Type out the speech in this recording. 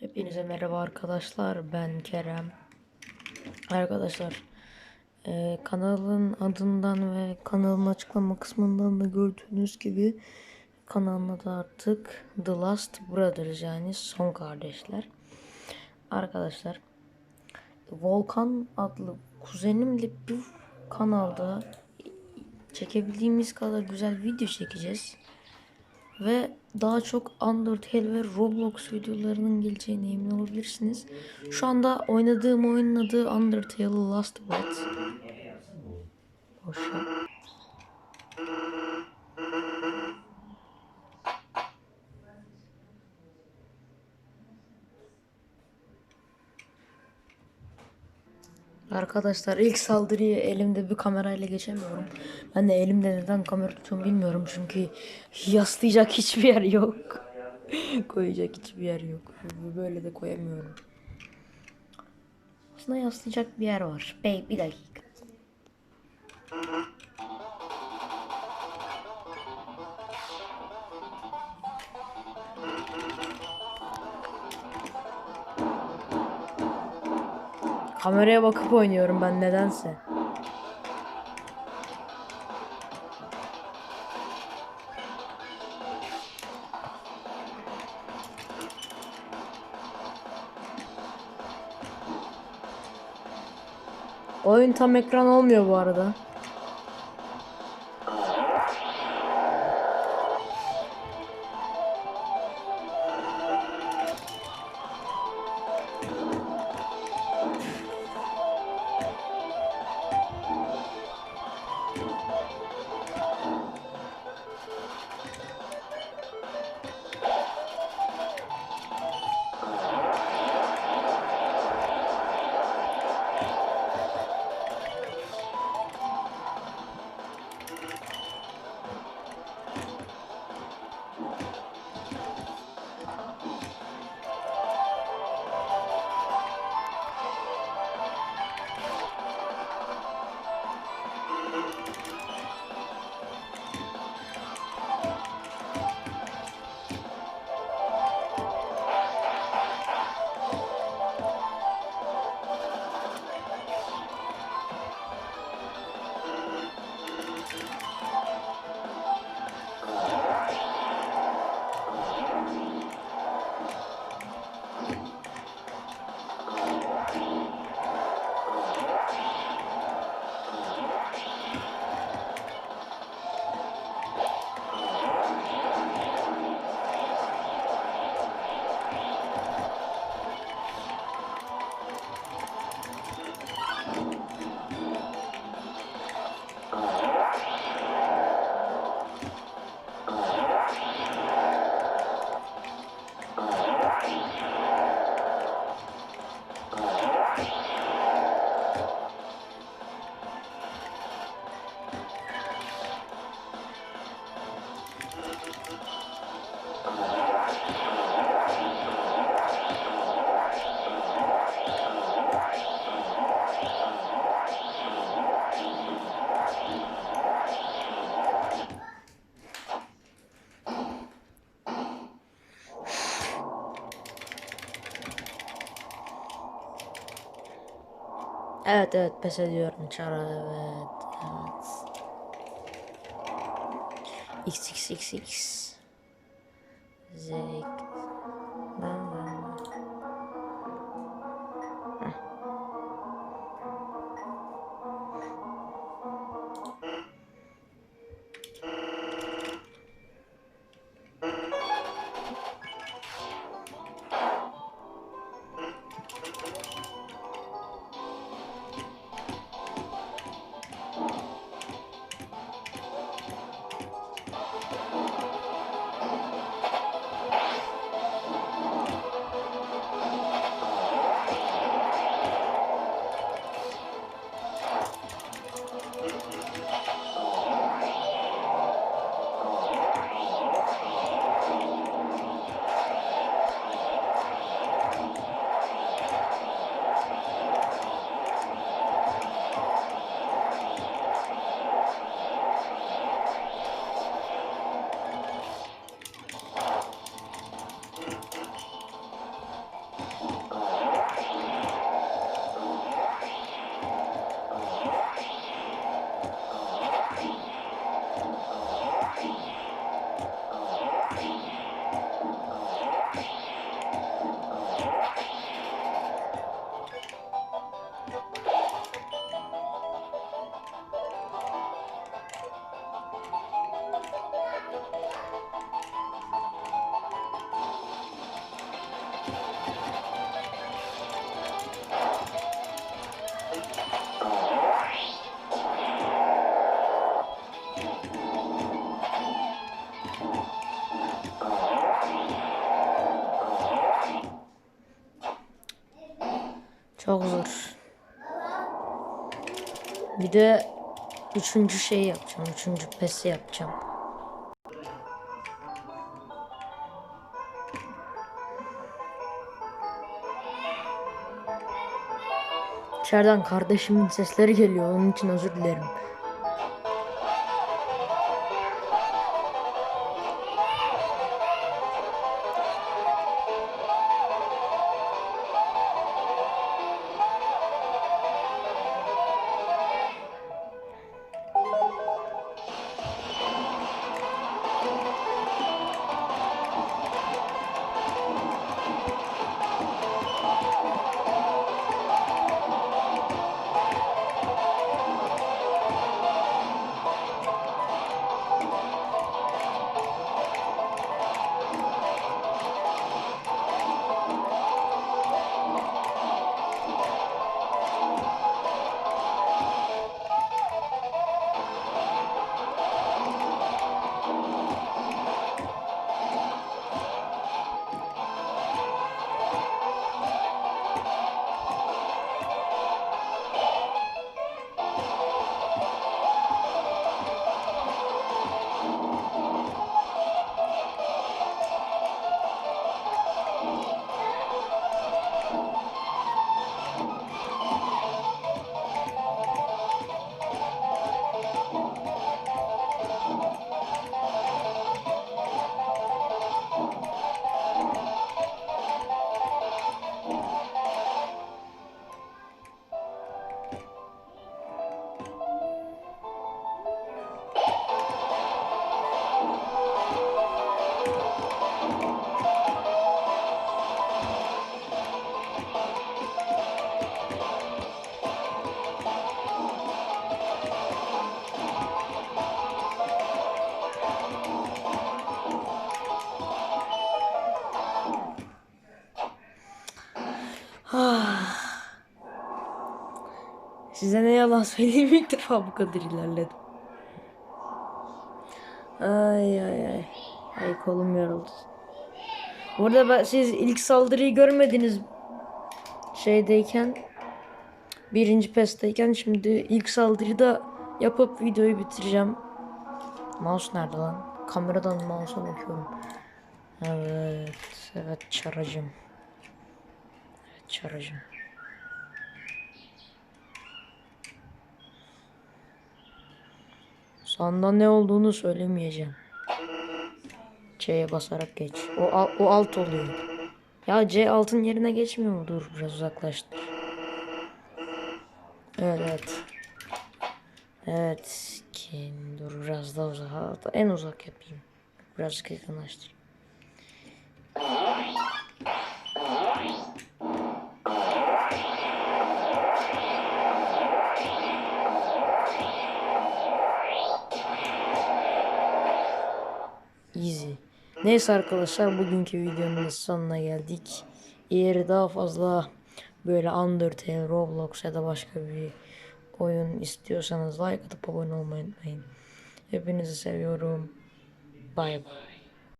Hepinize merhaba arkadaşlar. Ben Kerem. Arkadaşlar e, kanalın adından ve kanalın açıklama kısmından da gördüğünüz gibi kanalın adı artık The Last Brothers yani son kardeşler. Arkadaşlar Volkan adlı kuzenimle bir kanalda çekebildiğimiz kadar güzel video çekeceğiz. Ve daha çok Undertale ve Roblox videolarının geleceğine emin olabilirsiniz. Şu anda oynadığım oyunun adı Undertale Last Blood. Boş Arkadaşlar ilk saldırıyı elimde bir kamerayla geçemiyorum. Ben de elimde neden kamera tutuyorum bilmiyorum çünkü yaslayacak hiçbir yer yok. Koyacak hiçbir yer yok. Böyle de koyamıyorum. Aslında yaslayacak bir yer var. Bey bir dakika. Kameraya bakıp oynuyorum ben nedense. Oyun tam ekran olmuyor bu arada. Evet evet pes ediyorum Çara evet evet. XXXX Zek Ben Çok zor. Bir de üçüncü şeyi yapacağım. Üçüncü pesi yapacağım. İçeriden kardeşimin sesleri geliyor. Onun için özür dilerim. Size ne yalan söyleyeyim ilk defa bu kadar ilerledim. Ay ay ay. Ay kolum yoruldu. Burada ben, siz ilk saldırıyı görmediniz şeydeyken birinci pesteyken şimdi ilk saldırıyı da yapıp videoyu bitireceğim. Mouse nerede lan? Kameradan mouse'a bakıyorum. Evet, evet çaracım. Evet çaracım. Sanda ne olduğunu söylemeyeceğim. C'ye basarak geç. O, o alt oluyor. Ya C altın yerine geçmiyor mu? Dur biraz uzaklaştır. Evet evet. Evet. Kim? Dur biraz daha uzak. En uzak yapayım. Birazcık yakınlaştırayım. Easy. Neyse arkadaşlar bugünkü videonun sonuna geldik. Eğer daha fazla böyle Undertale, Roblox ya da başka bir oyun istiyorsanız like atıp abone olmayı unutmayın. Hepinizi seviyorum. Bay bay.